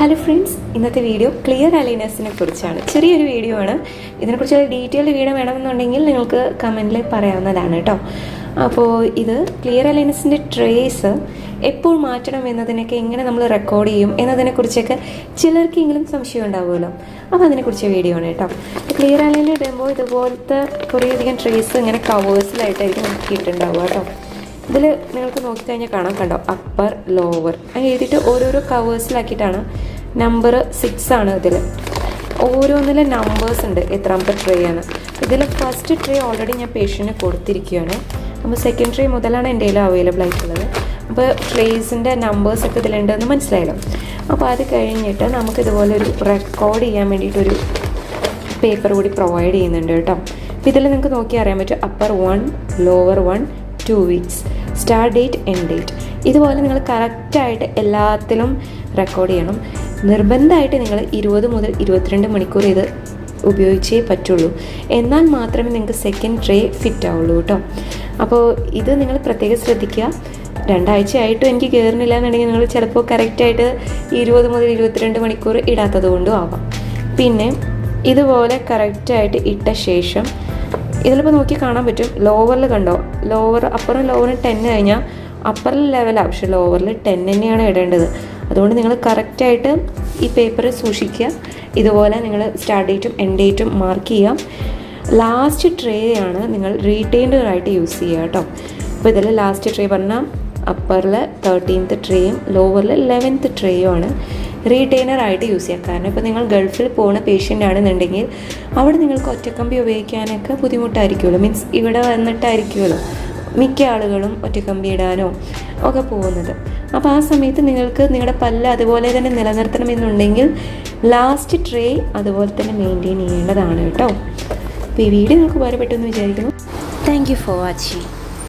Hello friends ഇന്നത്തെ video clear അലൈനേഴ്സിനെ കുറിച്ചാണ്. ചെറിയൊരു വീഡിയോ ആണ്. ഇതിനെക്കുറിച്ചുള്ള ഡീറ്റെയിൽഡ് വീഡിയോ വേണമെന്നുണ്ടെങ്കിൽ നിങ്ങൾക്ക് കമന്റിൽ പറയാവുന്നതാണ് കേട്ടോ അപ്പോൾ ഇത് ക്ലിയർ അലൈനസിന്റെ ട്രേസ് എപ്പോൾ മാറ്റണം എന്നതിനൊക്കെ എങ്ങനെ നമ്മൾ റെക്കോർഡ് ചെയ്യും എന്നതിനെക്കുറിച്ചൊക്കെ ചിലർക്കെങ്കിലും സംശയം ഉണ്ടാവുമല്ലോ. അപ്പോൾ അതിനെക്കുറിച്ച് വീഡിയോ ആണ് കേട്ടോ ക്ലിയർ അലൈനർ ഇടുമ്പോൾ ഇതുപോലത്തെ കുറേയധികം ട്രേസ് ഇങ്ങനെ കവേഴ്സിലായിട്ടായിരിക്കും നമുക്ക് ഇട്ടുണ്ടാവുക കേട്ടോ ഇതിൽ നിങ്ങൾക്ക് നോക്കിക്കഴിഞ്ഞാൽ കാണാം കണ്ടോ? അപ്പർ ലോവർ അങ്ങനെ എഴുതിയിട്ട് ഓരോരോ കവേഴ്സിലാക്കിയിട്ടാണ് നമ്പർ സിക്സ് ആണ് ഇതിൽ ഓരോന്നിലെ നമ്പേഴ്സ് ഉണ്ട്. എത്രാമത്തെ ട്രേ ആണ്. ഇതിൽ ഫസ്റ്റ് ട്രേ ഓൾറെഡി ഞാൻ പേഷ്യന്റിന് കൊടുത്തിരിക്കുകയാണ്. അപ്പോൾ സെക്കൻഡ് ട്രേ മുതലാണ് എന്റെ കയ്യിൽ അവൈലബിൾ ആയിട്ടുള്ളത്. അപ്പോൾ ട്രേസിന്റെ നമ്പേഴ്സൊക്കെ ഇതിലുണ്ടെന്ന് മനസ്സിലായല്ലോ. അപ്പോൾ അത് കഴിഞ്ഞിട്ട് നമുക്ക് ഇതുപോലെ ഒരു റെക്കോർഡ് ചെയ്യാൻ വേണ്ടിയിട്ടൊരു പേപ്പർ കൂടി പ്രൊവൈഡ് ചെയ്യുന്നുണ്ട് കേട്ടോ. അപ്പോൾ ഇതിൽ നിങ്ങൾക്ക് നോക്കി അറിയാൻ പറ്റും. Upper one lower one two weeks start date end date ഇതുപോലെ നിങ്ങൾ കറക്റ്റായിട്ട് എല്ലാത്തിലും റെക്കോർഡ് ചെയ്യണം. നിർബന്ധമായിട്ട് നിങ്ങൾ ഇരുപത് മുതൽ ഇരുപത്തിരണ്ട് മണിക്കൂർ ഇത് ഉപയോഗിച്ചേ പറ്റുള്ളൂ. എന്നാൽ മാത്രമേ നിങ്ങൾക്ക് സെക്കൻഡ് ട്രേ ഫിറ്റ് ആവുള്ളൂ കേട്ടോ. അപ്പോൾ ഇത് നിങ്ങൾ പ്രത്യേകം ശ്രദ്ധിക്കുക. രണ്ടാഴ്ചയായിട്ടും എനിക്ക് കയറുന്നില്ല എന്നുണ്ടെങ്കിൽ നിങ്ങൾ ചിലപ്പോൾ കറക്റ്റായിട്ട് ഇരുപത് മുതൽ ഇരുപത്തിരണ്ട് മണിക്കൂർ ഇടാത്തത് കൊണ്ടും ആവാം. പിന്നെ ഇതുപോലെ കറക്റ്റായിട്ട് ഇട്ട ശേഷം ഇതിലിപ്പോൾ നോക്കി കാണാൻ പറ്റും. ലോവറിൽ കണ്ടോ? ലോവർ അപ്പറും ലോവറും ടെൻ കഴിഞ്ഞാൽ അപ്പർ ലെവലാണ് പക്ഷെ ലോവറിൽ ടെൻ തന്നെയാണ് ഇടേണ്ടത്. അതുകൊണ്ട് നിങ്ങൾ കറക്റ്റായിട്ട് ഈ പേപ്പർ സൂക്ഷിക്കുക. ഇതുപോലെ നിങ്ങൾ സ്റ്റാർട്ട് ഡേറ്റും എൻഡ് ഡേറ്റും മാർക്ക് ചെയ്യാം ലാസ്റ്റ് ട്രേയാണ് നിങ്ങൾ റീറ്റെയിൻഡറായിട്ട് യൂസ് ചെയ്യുക കേട്ടോ. അപ്പോൾ ഇതിൽ ലാസ്റ്റ് ട്രേ പറഞ്ഞാൽ അപ്പറിൽ തേർട്ടീൻത്ത് ട്രേയും ലോവറിൽ ലെവൻത്ത് ട്രേയും ആണ് റീറ്റെയിനർ ആയിട്ട് യൂസ് ചെയ്യാം കാരണം ഇപ്പോൾ നിങ്ങൾ ഗൾഫിൽ പോകുന്ന പേഷ്യന്റ് ആണെന്നുണ്ടെങ്കിൽ അവിടെ നിങ്ങൾക്ക് ഒറ്റക്കമ്പി ഉപയോഗിക്കാനൊക്കെ ബുദ്ധിമുട്ടായിരിക്കുമല്ലോ. മീൻസ് ഇവിടെ വന്നിട്ടായിരിക്കുമല്ലോ മിക്ക ആളുകളും ഒറ്റക്കമ്പി ഇടാനോ ഒക്കെ പോകുന്നത്. അപ്പോൾ ആ സമയത്ത് നിങ്ങൾക്ക് നിങ്ങളുടെ പല്ല് അതുപോലെ തന്നെ നിലനിർത്തണമെന്നുണ്ടെങ്കിൽ ലാസ്റ്റ് ട്രേ അതുപോലെ തന്നെ മെയിന്റെയിൻ ചെയ്യേണ്ടതാണ് കേട്ടോ. അപ്പോൾ ഈ വീഡിയോ നിങ്ങൾക്ക് ഉപകാരപ്പെട്ടു എന്ന് വിചാരിക്കുന്നു. Thank you for watching